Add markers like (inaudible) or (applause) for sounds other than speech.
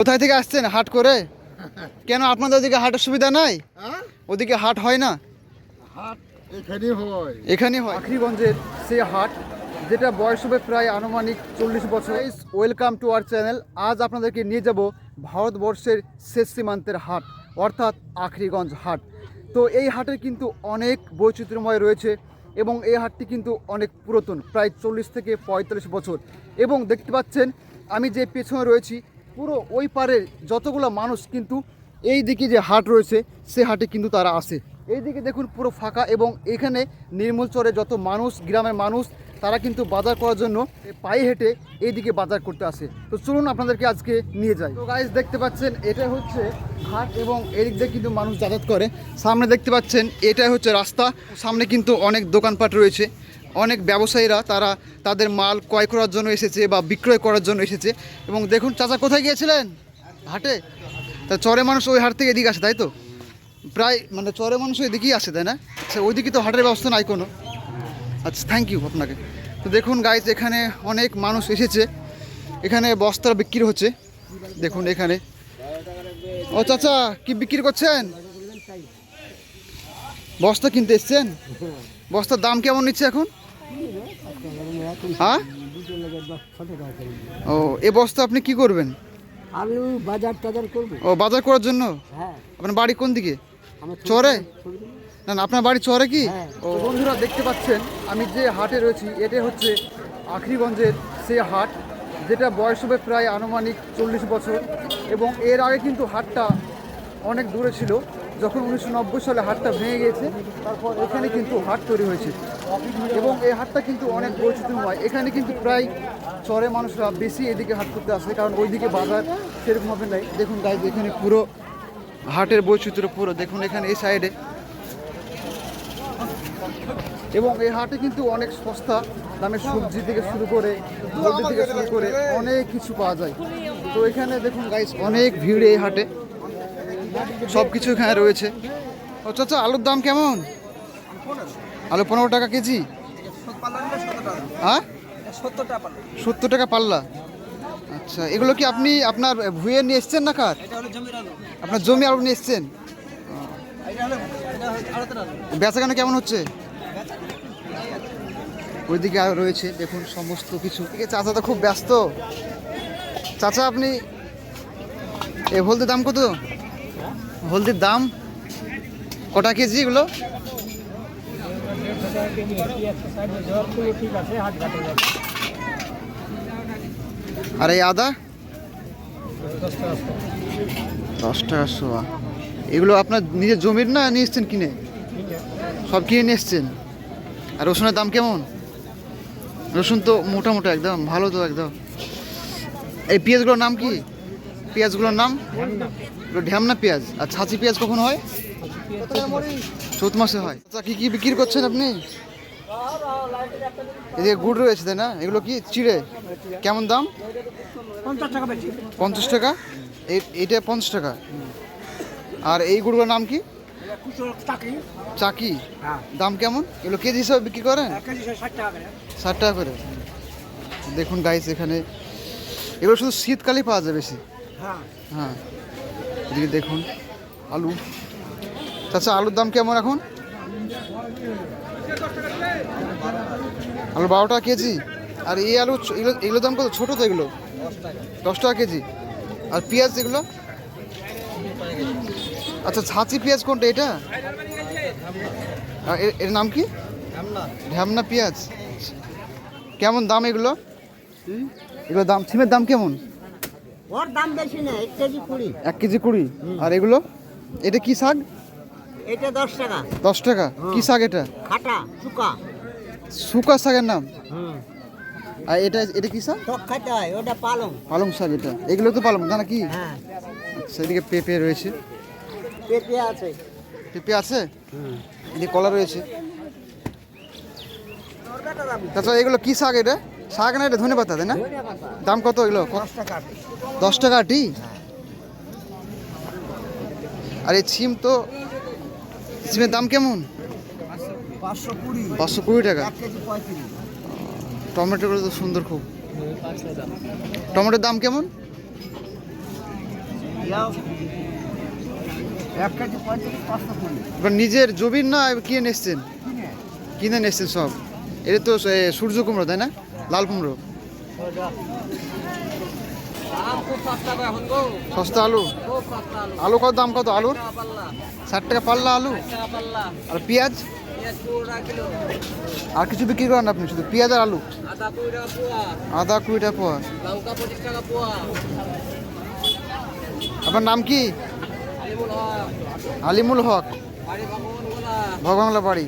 কোথায় থেকে আসছেন হাট করে? (laughs) কেন আপনাদের ওদিকে হাটের সুবিধা নাই? হ্যাঁ? ওদিকে হাট হয় না? হাট এখানে হয়। এখানে হয়। আখরিগঞ্জের সে হাট যেটা বয়স হবে প্রায় আনুমানিক চল্লিশ বছর। ওয়েলকাম টু আওয়ার চ্যানেল আজ আপনাদেরকে নিয়ে যাব ভারতবর্ষের শেষ সীমান্তের হাট অর্থাৎ আখরিগঞ্জ হাট। তো এই হাটের কিন্তু অনেক বৈচিত্র্যময় রয়েছে এবং এই হাটটি কিন্তু অনেক পুরাতন প্রায় চল্লিশ থেকে পঁয়তাল্লিশ বছর। এবং দেখতে পাচ্ছেন আমি যে পেছনে রয়েছি পুরো ওই পারের যতগুলো মানুষ কিন্তু এই দিকে যে হাট রয়েছে, সে হাটে কিন্তু তারা আসে। এইদিকে দেখুন পুরো ফাঁকা এবং এখানে নির্মূল চরে যত মানুষ, গ্রামের মানুষ, তারা কিন্তু বাজার করার জন্য পায়ে হেঁটে এইদিকে বাজার করতে আসে। তো চলুন আপনাদেরকে আজকে নিয়ে যাই। তো গাইজ দেখতে পাচ্ছেন এটা হচ্ছে হাট এবং এদিক দিয়ে কিন্তু মানুষ যাতায়াত করে। সামনে দেখতে পাচ্ছেন, এটাই হচ্ছে রাস্তা। সামনে কিন্তু অনেক দোকানপাট রয়েছে। অনেক ব্যবসায়ীরা তারা তাদের মাল ক্রয় করার জন্য এসেছে বা বিক্রয় করার জন্য এসেছে। এবং দেখুন চাচা কোথায় গিয়েছিলেন? হাটে? তা চরে মানুষ ওই হাট থেকে এদিকে আসে, তাই তো? প্রায় মানে চরে মানুষ এদিকেই আসে, তাই না? আচ্ছা ওইদিকে তো হাটের ব্যবস্থা নাই কোনো। আচ্ছা থ্যাংক ইউ আপনাকে। তো দেখুন গাইজ এখানে অনেক মানুষ এসেছে। এখানে বস্তা বিক্রি হচ্ছে। দেখুন এখানে। ও চাচা, কি বিক্রি করছেন? বস্তা কিনতে এসছেন? বস্তার দাম কেমন নিচ্ছে এখন? হ্যাঁ? ও এ বস্তা আপনি কি করবেন? আমি বাজার টাজার করব। ও বাজার করার জন্য? হ্যাঁ। আপনার বাড়ি কোন দিকে? চরে না না আপনার বাড়ি চরে কি? হ্যাঁ। ও বন্ধুরা দেখতে পাচ্ছেন আমি যে হাটে রয়েছি এটা হচ্ছে আখরিগঞ্জের সে হাট যেটা বয়স হবে প্রায় আনুমানিক চল্লিশ বছর এবং এর আগে কিন্তু হাটটা অনেক দূরে ছিল। যখন উনিশশো নব্বই সালে হাটটা ভেঙে গিয়েছে, তারপর এখানে কিন্তু হাট তৈরি হয়েছে। এবং এই হাটটা কিন্তু অনেক বৈচিত্র্যময়। এখানে কিন্তু প্রায় চরে মানুষরা বেশি এদিকে হাট করতে আসে, কারণ ওইদিকে বাজার সেরকমভাবে নেই। দেখুন গাইজ এখানে পুরো হাটের বৈচিত্র্য পুরো। দেখুন এখানে এই সাইডে এবং এই হাটে কিন্তু অনেক সস্তা দামের সবজি থেকে শুরু করে থেকে শুরু করে অনেক কিছু পাওয়া যায়। তো এখানে দেখুন গাইস অনেক ভিড় এই হাটে। সব কিছু এখানে রয়েছে। ও চাচা, আলুর দাম কেমন? আলু পনেরো টাকা কেজি? হ্যাঁ? সত্তর টাকা পাল্লা। আচ্ছা এগুলো কি আপনি আপনার ভুয়ে নিয়ে এসছেন না কার? আপনার জমি আলু নিয়ে এসছেন? বেচা কেন কেমন হচ্ছে? ওইদিকে আরও রয়েছে, দেখুন সমস্ত কিছু। চাচা তো খুব ব্যস্ত। চাচা, আপনি এ হলদির দাম কত? হলদির দাম কটা কেজি এগুলো? আর এই আদা? দশ টাকা শোয়া এগুলো আপনার নিজের জমির না নিয়ে এসছেন কিনে? সব কিনে নিয়ে এসছেন? আর রসুনের দাম কেমন? রসুন তো মোটা মোটা একদম, ভালো তো একদম। এই পেঁয়াজগুলোর নাম কি? পেঁয়াজগুলোর নাম? ঢ্যামনা পেঁয়াজ? আর ছাঁচি পেঁয়াজ কখন হয়? চৌত মাসে হয়। আচ্ছা কী কী বিক্রি করছেন আপনি? এদিকে গুড় রয়েছে তাই না? এগুলো কি চিড়ে? কেমন দাম? পঞ্চাশ টাকা বেশি। পঞ্চাশ টাকা? এই- এইটা পঞ্চাশ টাকা। আর এই গুড়গুলোর নাম কি? চাকি। হ্যাঁ। দাম কেমন? এগুলো কেজি হিসাবে বিক্রি করেন? ষাট টাকা করে। ষাট টাকা করে। দেখুন গাইস এখানে এগুলো শুধু শীতকালেই পাওয়া যায় বেশি। হ্যাঁ। হ্যাঁ। এদিকে দেখুন আলু। চাচা আলুর দাম কেমন এখন? আলু বারো টাকা কেজি। আর এই আলু এগুলো এগুলোর দাম কত? ছোটো তো এগুলো। দশ টাকা কেজি। আর পেঁয়াজ এগুলো? আচ্ছা ছাঁচি পেঁয়াজ কোনটা এটা? এর নাম কি? ঢ্যামনা। পেঁয়াজ। কেমন দাম এগুলো? এগুলো দাম সিমের দাম কেমন? ওর দাম বেশি না এক কেজি কুড়ি। এক কেজি কুড়ি? আর এগুলো? এটা কি শাক? এটা দশ টাকা। দশ টাকা? কি শাক এটা? খাটা শুকা। শুকা শাকের নাম? আর এটা এটা কি শাক? টক খাতে হয় ওটা পালং। পালং শাক এটা। এগুলো তো পালং না কি হ্যাঁ। আচ্ছা পেঁপে রয়েছে। পেঁপে আছে। পেঁপে আছে? এদিকে কলা রয়েছে। তাছাড়া এগুলো কি শাক এটা? শাক না এটা ধনে পাতা, তাই না? দাম কত এগুলো দশ টাকা আটি? আর এই ছিম তো সিমের দাম কেমন? পাঁচশো কুড়ি টাকা। টমেটোগুলো তো সুন্দর খুব। টমেটোর দাম কেমন? এবার নিজের জমির না কিনে এসছেন? কিনে এসছেন সব। এটা তো সূর্য কুমড়ো, তাই না? লাল কুমড়ো। সস্তা আলু? আলু কত দাম কত? আলুর? ষাট টাকা পাল্লা আলু। আর পেঁয়াজ? আর কিছু বিক্রি করেন আপনি শুধু? পেঁয়াজ আর আলু? আদা কুড়ি টাকা পোয়া। আপনার নাম কি? আলিমুল হক। ভগবাংলা বাড়ি।